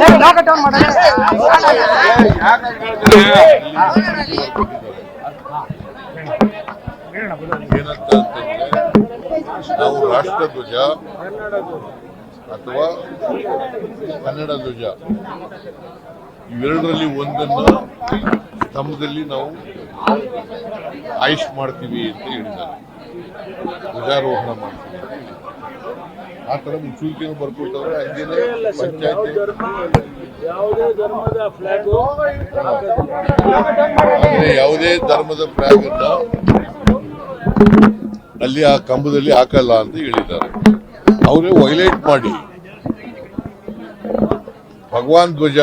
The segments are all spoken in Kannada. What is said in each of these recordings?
ರಾಷ್ಟ್ರ ಏನಂತ ನಾವು ರಾಷ್ಟ್ರಧ್ವಜ ಅಥವಾ ಕನ್ನಡ ಧ್ವಜ ಇವೆರಡರಲ್ಲಿ ಒಂದನ್ನು ಸ್ತಂಭದಲ್ಲಿ ನಾವು ಆಯುಷ್ ಮಾಡ್ತೀವಿ ಅಂತ ಹೇಳಿದ್ದಾರೆ ಧ್ವಜಾರೋಹಣ ಮಾಡ್ತೀವಿ. ಆ ತರ ಮುನ್ಸೂಚನೆ ಬರ್ಕೊಳ್ತಾರೆ ಹಂಗೇನೆ ಪಂಚಾಯತಿ. ಯಾವುದೇ ಧರ್ಮದ ಫ್ಲಾಗು ಯಾವುದೇ ಧರ್ಮದ ಫ್ಲಾಗ್ ಅನ್ನ ಅಲ್ಲಿ ಆ ಕಂಬದಲ್ಲಿ ಹಾಕಲ್ಲ ಅಂತ ಹೇಳಿದ್ದಾರೆ. ಅವರೇ ವೈಲೇಟ್ ಮಾಡಿ. ಭಗವಾನ್ ಧ್ವಜ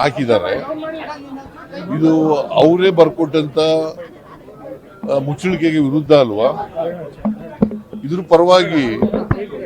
ಹಾಕಿದ್ದಾರೆ. ಇದು ಅವರೇ ಬರ್ಕೊಟ್ಟಂತ ಮುಚ್ಚಳಿಕೆಗೆ ವಿರುದ್ಧ ಅಲ್ವಾ? ಇದ್ರ ಪರವಾಗಿ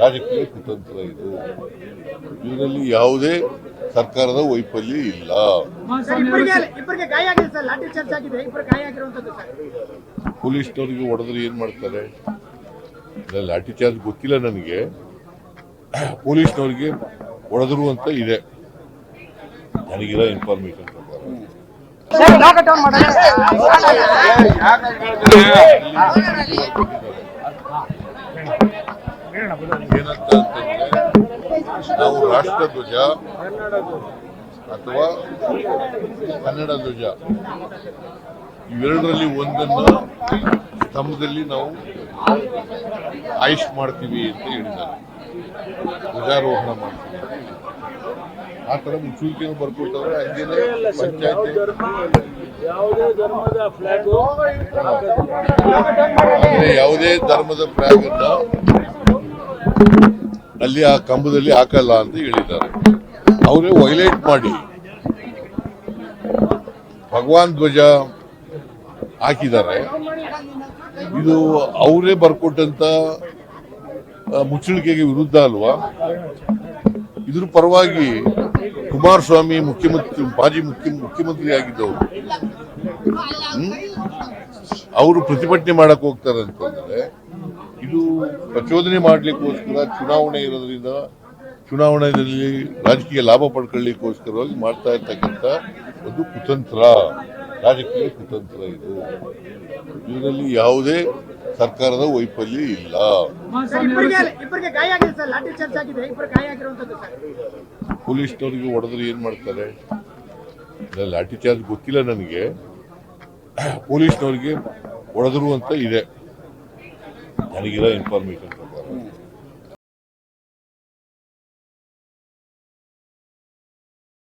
ರಾಜಕೀಯ ಕುತಂತ್ರ ಇದು. ಇದರಲ್ಲಿ ಯಾವುದೇ ಸರ್ಕಾರದ ವೈಫಲ್ಯ ಇಲ್ಲ. ಸರ್ ಇಬ್ಬರಿಗೆ ಇಬ್ಬರಿಗೆ ಗಾಯ ಆಗಿದೆ ಸರ್. ಲಾಠಿ ಚಾರ್ಜ್ ಆಗಿದೆ. ಇಬ್ಬರು ಗಾಯ ಆಗಿರುವಂತದ್ದು ಸರ್. ಪೊಲೀಸ್ನವ್ರಿಗೆ ಹೊಡೆದ್ರೆ ಏನ್ ಮಾಡ್ತಾರೆ? ಇಲ್ಲ, ಲಾಠಿ ಚಾರ್ಜ್ ಗೊತ್ತಿಲ್ಲ ನನಗೆ. ಪೊಲೀಸ್ನವ್ರಿಗೆ ಹೊಡೆದ್ರು ಅಂತ ಇದೆ. ನನಗಿರೋ ಇನ್ಫಾರ್ಮೇಶನ್ ಪ್ರಕಾರ. ಸರ್ ಲಾಕ್ ಡೌನ್ ಮಾಡಿ ಏನಂತ ನಾವು ರಾಷ್ಟ್ರಧ್ವಜ ಅಥವಾ ಕನ್ನಡ ಧ್ವಜ ಇವೆರಡರಲ್ಲಿ ಒಂದನ್ನು ಸ್ತಂಭದಲ್ಲಿ ನಾವು ಆಯುಷ್ ಮಾಡ್ತೀವಿ ಅಂತ ಹೇಳಿದ್ದಾರೆ ಧ್ವಜಾರೋಹಣ ಮಾಡ್ತೀವಿ. ಆ ಥರ ಮುಚ್ಚುವಿಕೆಯನ್ನು ಬರ್ಕೊಟ್ಟವ್ರೆ ಹಂಗೇನೆ ಪಂಚಾಯತಿ ಯಾವುದೇ ಧರ್ಮದ ಫ್ಲಾಗ್ ಅಂದ್ರೆ ಯಾವುದೇ ಧರ್ಮದ ಫ್ಲಾಗ್ ಅನ್ನ ಅಲ್ಲಿ ಆ ಕಂಬದಲ್ಲಿ ಹಾಕಲ್ಲ ಅಂತ ಹೇಳಿದ್ದಾರೆ. ಅವರೇ ವೈಲೇಟ್ ಮಾಡಿ. ಭಗವಾನ್ ಧ್ವಜ ಹಾಕಿದ್ದಾರೆ. ಇದು ಅವರೇ ಬರ್ಕೊಟ್ಟಂತ ಮುಚ್ಚಳಿಕೆಗೆ ವಿರುದ್ಧ ಅಲ್ವಾ? ಇದ್ರ ಪರವಾಗಿ ಕುಮಾರಸ್ವಾಮಿ ಮುಖ್ಯಮಂತ್ರಿ, ಮಾಜಿ ಮುಖ್ಯ, ಮುಖ್ಯಮಂತ್ರಿ ಆಗಿದ್ದವರು ಅವರು ಪ್ರತಿಭಟನೆ ಮಾಡಕ್ ಹೋಗ್ತಾರೆ ಅಂತಂದ್ರೆ ಇದು ಪ್ರಚೋದನೆ ಮಾಡಲಿಕ್ಕೋಸ್ಕರ ಚುನಾವಣೆ ಇರೋದ್ರಿಂದ ಚುನಾವಣೆಯಲ್ಲಿ ರಾಜಕೀಯ ಲಾಭ ಪಡ್ಕೊಳ್ಳಿಕ್ಕೋಸ್ಕರವಾಗಿ ಮಾಡ್ತಾ ಇರ್ತಕ್ಕಂಥ ಒಂದು ಕುತಂತ್ರ ರಾಜಕೀಯ ಕುತಂತ್ರ ಇದು. ಇದರಲ್ಲಿ ಯಾವುದೇ ಸರ್ಕಾರದ ವೈಫಲ್ಯ ಇಲ್ಲ. ಪೊಲೀಸ್ನವರಿಗೆ ಹೊಡೆದ್ರೆ ಏನ್ ಮಾಡ್ತಾರೆ? ಲಾಠಿ ಚಾರ್ಜ್ ಗೊತ್ತಿಲ್ಲ ನನಗೆ. ಪೊಲೀಸ್ನವ್ರಿಗೆ ಹೊಡೆದ್ರು ಅಂತ ಇದೆ. ನನಗಿರೋ ಇನ್ಫಾರ್ಮೇಶನ್